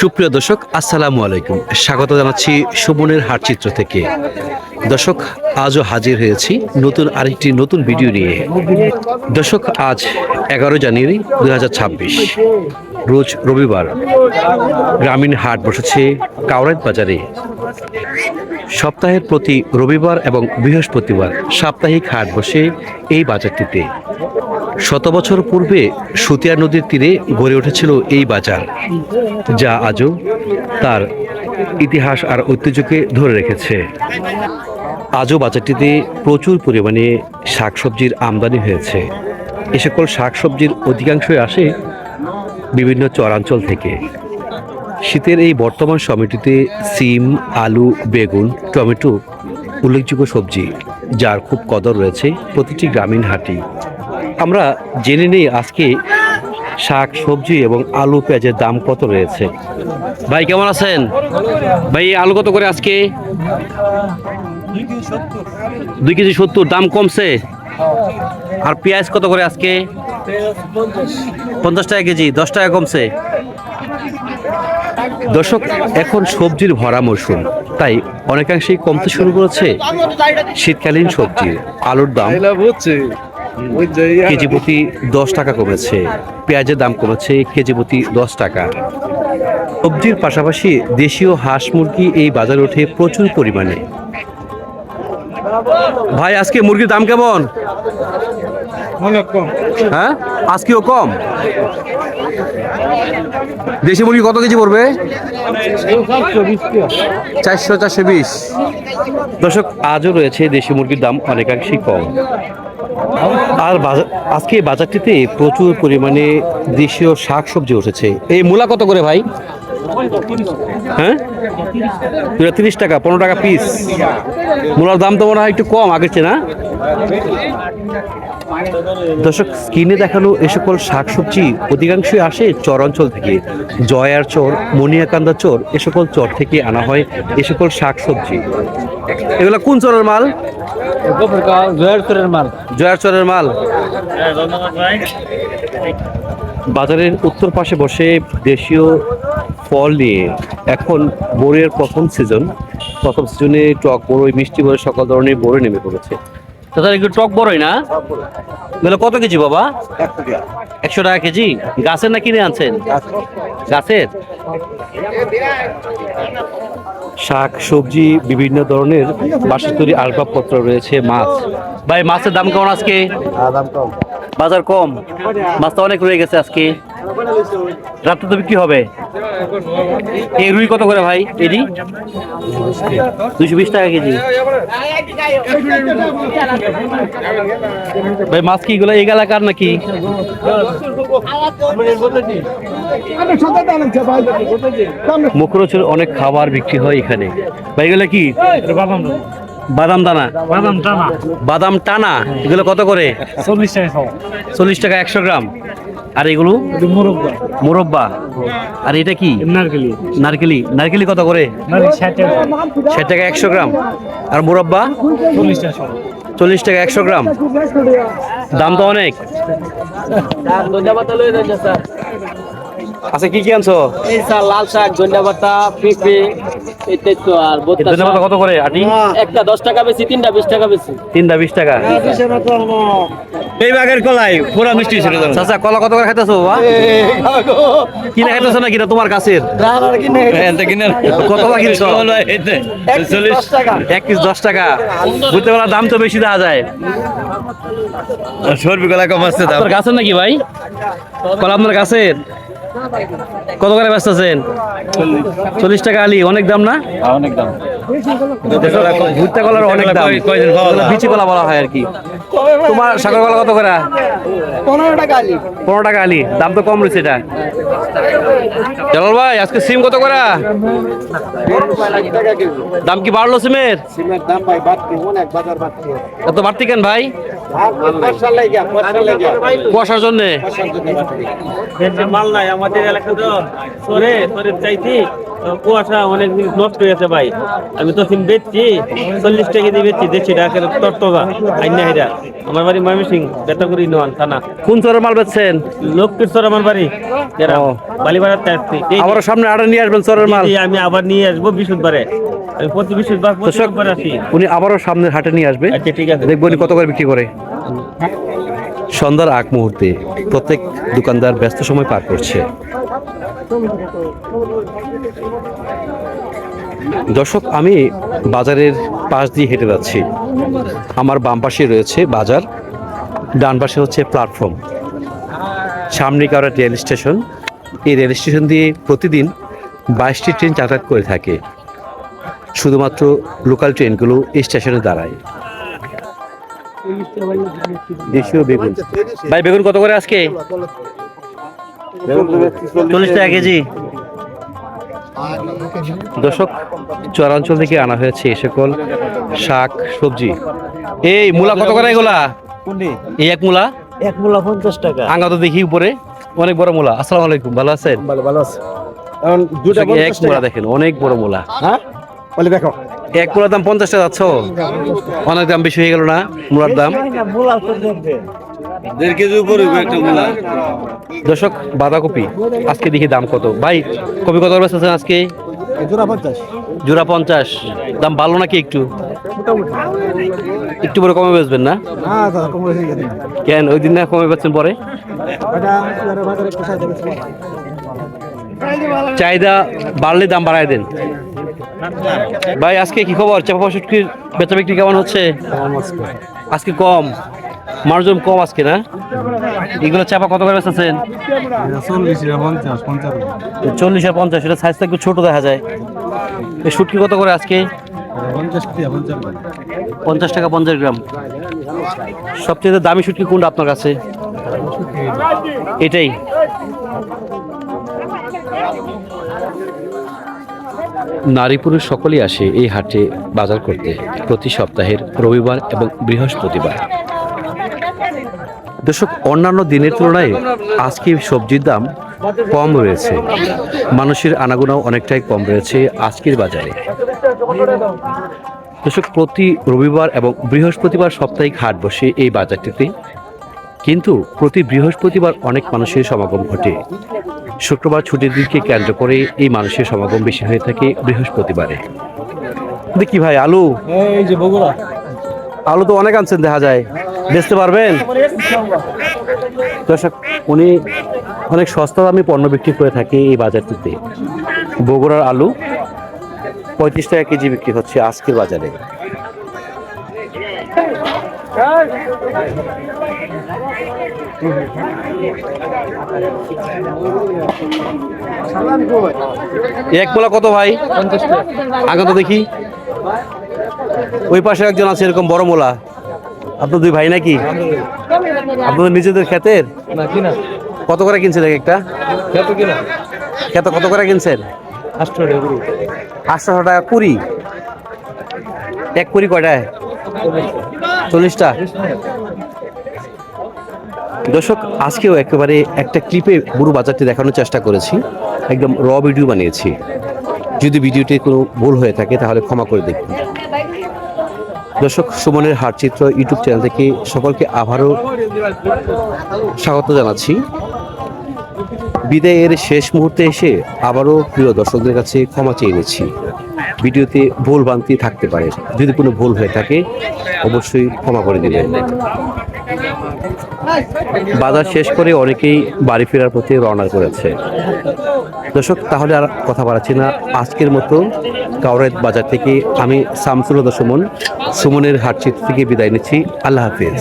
সুপ্রিয় দর্শক, আসসালামু আলাইকুম। স্বাগত জানাচ্ছি সুমনের হাটচিত্র থেকে। দর্শক, আজও হাজির হয়েছি নতুন আরেকটি নতুন ভিডিও নিয়ে। দর্শক, আজ এগারো জানুয়ারি দু হাজার ছাব্বিশ, রোজ রবিবার গ্রামীণ হাট বসেছে কাউরাইত বাজারে। সপ্তাহের প্রতি রবিবার এবং বৃহস্পতিবার সাপ্তাহিক হাট বসে এই বাজারটিতে। শত বছর পূর্বে সুতিয়া নদীর তীরে গড়ে উঠেছিল এই বাজার, যা আজও তার ইতিহাস আর ঐতিহ্যকে ধরে রেখেছে। আজও বাজারটিতে প্রচুর পরিমাণে শাকসবজির আমদানি হয়েছে। এ সকল শাকসবজির অধিকাংশই আসে বিভিন্ন চরাঞ্চল থেকে। শীতের এই বর্তমান সময়টিতে সিম, আলু, বেগুন, টমেটো উল্লেখযোগ্য সবজি, যার খুব কদর রয়েছে প্রতিটি গ্রামীণ হাটি। আমরা জেনে নেই আজকে শাক, সবজি এবং আলু পেঁয়াজের দাম কত রয়েছে। ভাই, কেমন আছেন? ভাই আলু কত করে আজকে? দুই কেজি সত্তর, দাম কমছে? আর পেঁয়াজ কত করে আজকে? পঞ্চাশ টাকা কেজি, দশ টাকা কমছে। দর্শক, এখন সবজির ভরা মরশুম, তাই অনেকাংশেই কমতে শুরু করেছে শীতকালীন সবজি। আলুর দাম কেজি প্রতি দশ টাকা কমেছে পেঁয়াজের দাম কমেছে কেজি প্রতি দশ টাকা। সবজির পাশাপাশি দেশীয় হাঁস মুরগি এই বাজারে ওঠে প্রচুর পরিমাণে। ভাই আজকে মুরগির দাম কেমন? হ্যাঁ? আজকেও কম? দেশি মুরগি কত কেজি পড়বে? চারশো চারশো বিশ। দর্শক আজও রয়েছে দেশি মুরগির দাম অনেকাংশেই কম। আর আজকে বাজারটিতে প্রচুর পরিমাণে দেশীয় শাক সবজি উঠেছে। এই মূলা কত করে ভাই? হ্যাঁ? দুটা তিরিশ টাকা, পনেরো টাকা পিস মূলার দাম তো মনে হয় একটু কম, আগের চেয়ে না? দর্শক, স্ক্রিনে দেখানো এ সকল শাকসবজি অধিকাংশই আসে চর অঞ্চল থেকে। জয়ার চর মনিয়াকান্দা চর, এ সকল চর থেকে আনা হয় এ সকল শাকসবজি। এগুলো কোন চরের মাল? মাল। মাল। বাজারের উত্তর পাশে বসে দেশীয় ফল নিয়ে এখন বড়ের প্রথম সিজন। প্রথম সিজনে টক বড়ই মিষ্টি বড়ই সকল ধরনের বড়ই নেমে পড়েছে। তাছাড়া একটু টক বড়ই না? এগুলো কত কেজি বাবা? একশো টাকা কেজি? গাছের না কিনে আনছেন? গাছের? শাক সবজি বিভিন্ন ধরনের বাসার তৈরি আসবাবপত্র রয়েছে মাছ। ভাই মাছের দাম কেমন আজকে? বাজার কম? মাছটা অনেক রয়ে গেছে আজকে। রাত্রে তো বিক্রি হবে। এই রুই কত করে ভাই এডি দুশো বিশ টাকা কেজি। ভাই মাছ কি এগুলো এই এলাকার নাকি? মুখরোচের অনেক খাবার বিক্রি হয় এখানে। ভাই এগুলো কি? বাদাম দানা। বাদাম টানা। বাদাম টানা এগুলো কত করে? চল্লিশ টাকা চল্লিশ টাকা একশো গ্রাম। আর এগুলো? মুরব্বা। মোরব্বা। আর এটা কি? নারকেলি। নারকেলি। নারকেলি কত করে? ষাট টাকা। ষাট টাকা একশো গ্রাম। আর মুরব্বা? চল্লিশ টাকা চল্লিশ টাকা একশো গ্রাম। দাম তো অনেক। আচ্ছা কি কি আনছো? এই স্যার লাল শাক ধনিয়া পাতা পেঁপে এটাই তো আর ধনেপাতা কত করে আটি? একটা দশ টাকা বেশি তিনটা বিশ টাকা বেশি। তিনটা বিশ টাকা। এই বাগের কলাই পুরা মিষ্টি ছিল চাচা কলা কত করে খাইতেছো বাবা? কিনে খাইতেছো না কিনা তোমার কাছের? কত বা কিনছো চল্লিশ। এক পিস দশ টাকা। বুঝতে পারা দাম তো বেশি দেওয়া যায়। সর্বি কলা কম আসছে গাছের নাকি ভাই? কলা আপনার গাছের কত করে ব্যস্ত আছেন? চল্লিশ টাকা আলি অনেক দাম না? অনেক দাম। ভুট্টা কলার অনেক দাম? বিচি কলা বলা হয় আর কি। তোমার সাগর কলা কত করে? পনেরো টাকা আলি। পনেরো টাকা আলি দাম তো কম রয়েছে এটা। জালাল ভাই আজকে সিম কত করে? দাম কি বাড়লো সিমের? সিমের দাম ভাই বাড়তি অনেক বাজার বাড়তি। এত বাড়তি কেন ভাই? কুয়াশার জন্যে? মাল নাই আমাদের এলাকা তো সরে সরে চাইছি কুয়াশা অনেক জিনিস নষ্ট হয়ে গেছে ভাই আমি তো সিম বেচছি চল্লিশ টাকা দিয়ে বেচছি দেশি তরতবা আইনা হেরা আমার বাড়ি ময়মনসিং বেতাগুড়ি নন থানা। কোন চরের মাল বেচছেন? লোকটির সর আমার বাড়ি আসছি। এই সামনে আড়া নিয়ে আসবেন চরের মাল। আমি আবার নিয়ে আসব বিশুদ্ধবারে আমি প্রতি বিশুদ্ধবার আসি। উনি আবারও সামনের হাটে নিয়ে আসবে। আচ্ছা ঠিক আছে। দেখব উনি কত করে বিক্রি করে। সন্ধ্যার আগ মুহূর্তে প্রত্যেক দোকানদার ব্যস্ত সময় পার করছে। দর্শক আমি বাজারের পাশ দিয়ে হেঁটে যাচ্ছি। আমার বাম পাশে রয়েছে বাজার। ডান পাশে হচ্ছে প্ল্যাটফর্ম সামনে কারা রেল স্টেশন। এই রেল স্টেশন দিয়ে প্রতিদিন বাইশটি ট্রেন যাতায়াত করে থাকে। শুধুমাত্র লোকাল ট্রেনগুলো এই স্টেশনে দাঁড়ায়। দেশীয় বেগুন। ভাই বেগুন কত করে আজকে? চল্লিশ টাকা কেজি। দর্শক চরাঞ্চল থেকে আনা হয়েছে এ সকল শাক সবজি। এই মূলা কত করে এগুলা? এই এক মূলা? এক মূলা পঞ্চাশ টাকা। আঙ্গা তো দেখি উপরে। অনেক বড় মূলা। আসসালামু আলাইকুম ভালো আছেন? ভালো ভালো আছে। এখন দুটা এক মূলা দেখেন অনেক বড় মূলা। হ্যাঁ? বলে দেখো। এক মূলার দাম পঞ্চাশ টাকা যাচ্ছ? অনেক দাম বেশি হয়ে গেল না মূলার দাম? দেড় কেজি। উপরে একটা মূলা। দর্শক বাঁধাকপি আজকে দেখি দাম কত। ভাই কপি কত আজকে? জোড়া পঞ্চাশ। জোড়া পঞ্চাশ। দাম ভালো নাকি একটু? একটু পরে কমে বেচবেন না? কেন? ওই দিন না কমে বেচছেন পরে? চাহিদা বাড়লে দাম বাড়ায় দেন। ভাই আজকে কি খবর? চাপা পঁয়ষট্টির বেচা বিক্রি কেমন হচ্ছে? আজকে কম। মার্জন কম আজকে না? এগুলো চাপা কত করে বেচতেছেন? চল্লিশ আর পঞ্চাশ এটা সাইজটা একটু ছোট দেখা যায়। এই শুটকি কত করে আজকে? পঞ্চাশ টাকা পঞ্চাশ গ্রাম। সবচেয়ে দামি শুটকি কোনটা আপনার কাছে? এটাই। নারী পুরুষ সকলেই আসে এই হাটে বাজার করতে প্রতি সপ্তাহের রবিবার এবং বৃহস্পতিবার। দর্শক অন্যান্য দিনের তুলনায় আজকে সবজির দাম কম রয়েছে। মানুষের আনাগোনাও অনেকটাই কম রয়েছে আজকের বাজারে। দর্শক প্রতি রবিবার এবং বৃহস্পতিবার সাপ্তাহিক হাট বসে এই বাজারটিতে। কিন্তু প্রতি বৃহস্পতিবার অনেক মানুষের সমাগম ঘটে। শুক্রবার ছুটির দিনকে কেন্দ্র করে এই মানুষের সমাগম বেশি হয়ে থাকে বৃহস্পতিবারে। দেখি ভাই আলু? এই যে বগুড়া। আলু তো অনেক আনছেন দেখা যায়। বেচতে পারবেন? দর্শক উনি অনেক সস্তা দামে পণ্য বিক্রি করে থাকি এই বাজারটিতে। বগুড়ার আলু পঁয়ত্রিশ টাকা কেজি বিক্রি হচ্ছে আজকের বাজারে। এক পোলা কত ভাই? আগে তো দেখি। ওই পাশে একজন আছে এরকম বড় মোলা। আপনার দুই ভাই নাকি? আপনাদের নিজেদের ক্ষেতের? কত করে কিনছেন এক একটা? ক্ষেত কত করে কিনছেন? আটশো টাকা কুড়ি? এক কুড়ি কয়টায়? চল্লিশটা? দর্শক আজকেও একেবারে একটা ক্লিপে বুড়ো বাজারটি দেখানোর চেষ্টা করেছি। একদম র ভিডিও বানিয়েছি। যদি ভিডিওটি কোনো ভুল হয়ে থাকে তাহলে ক্ষমা করে দেখুন দর্শক, সুমনের হারচিত্র ইউটিউব চ্যানেল থেকে সকলকে আবারও স্বাগত জানাচ্ছি। বিদায়ের শেষ মুহূর্তে এসে আবারও প্রিয় দর্শকদের কাছে ক্ষমা চেয়ে নিচ্ছি। ভিডিওতে ভুল ভ্রান্তি থাকতে পারে। যদি কোনো ভুল হয়ে থাকে, অবশ্যই ক্ষমা করে দেবেন। বাজার শেষ করে অনেকেই বাড়ি ফেরার পথে রওনা করেছে। দর্শক, তাহলে আর কথা বাড়াচ্ছি না। আজকের মতো কাউরাইত বাজার থেকে আমি শামসুল সুমন সুমনের হাটচিত্র থেকে বিদায় নিচ্ছি। আল্লাহ হাফিজ।